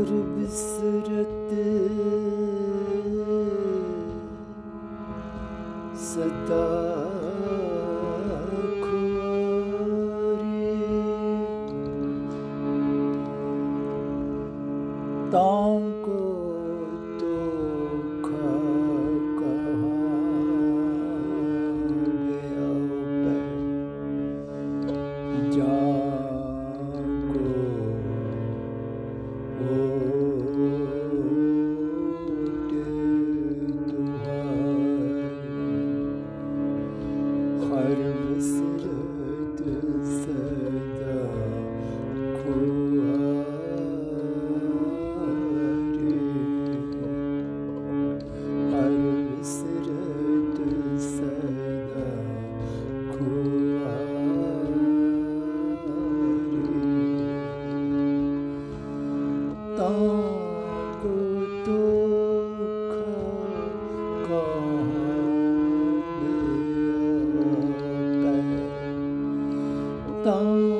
Yar bisretti Seta दाओं को तो जा 等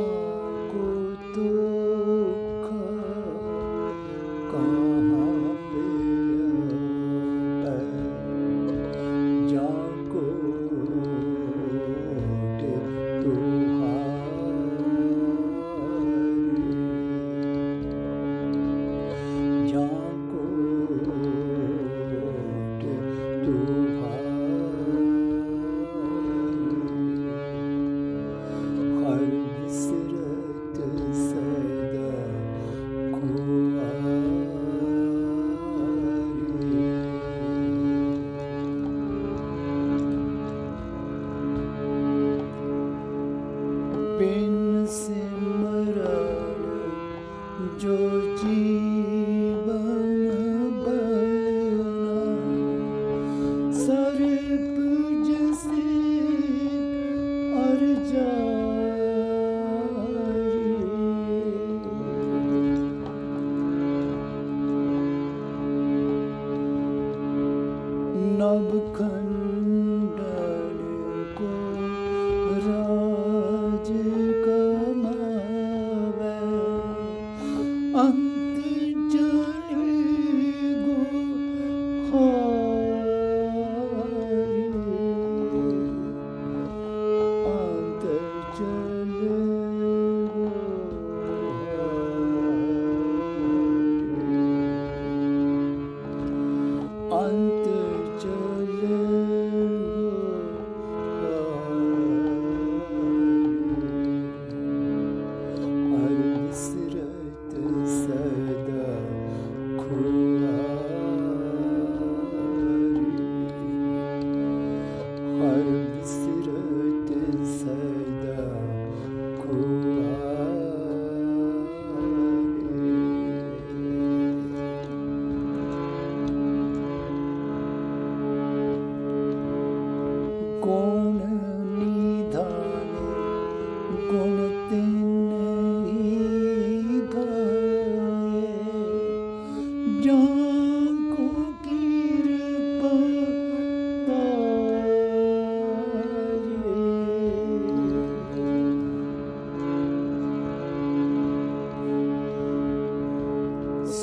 ਬਿਨ ਸਿਮਰਨ ਜੋ ਜੀਵਨ ਬਲਨਾ ਸਰਬ ਜਸੇ ਅਰਜਾ ਨਬ ਖੰਡ Hallelujah.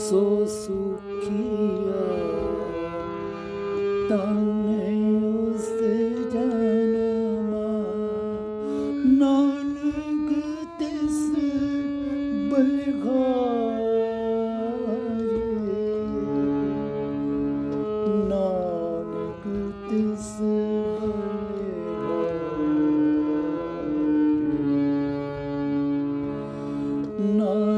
ਸੋ ਸੁਖੀਆ। ਤਨ ਉਸ ਜਨਮਾ ਨਾਨਕ ਤਿਸ ਬਲਗਾਰੀ ਨਾਨਕ ਤਿਸ ਬਲਗਾਰੀ ਨਾਨਕ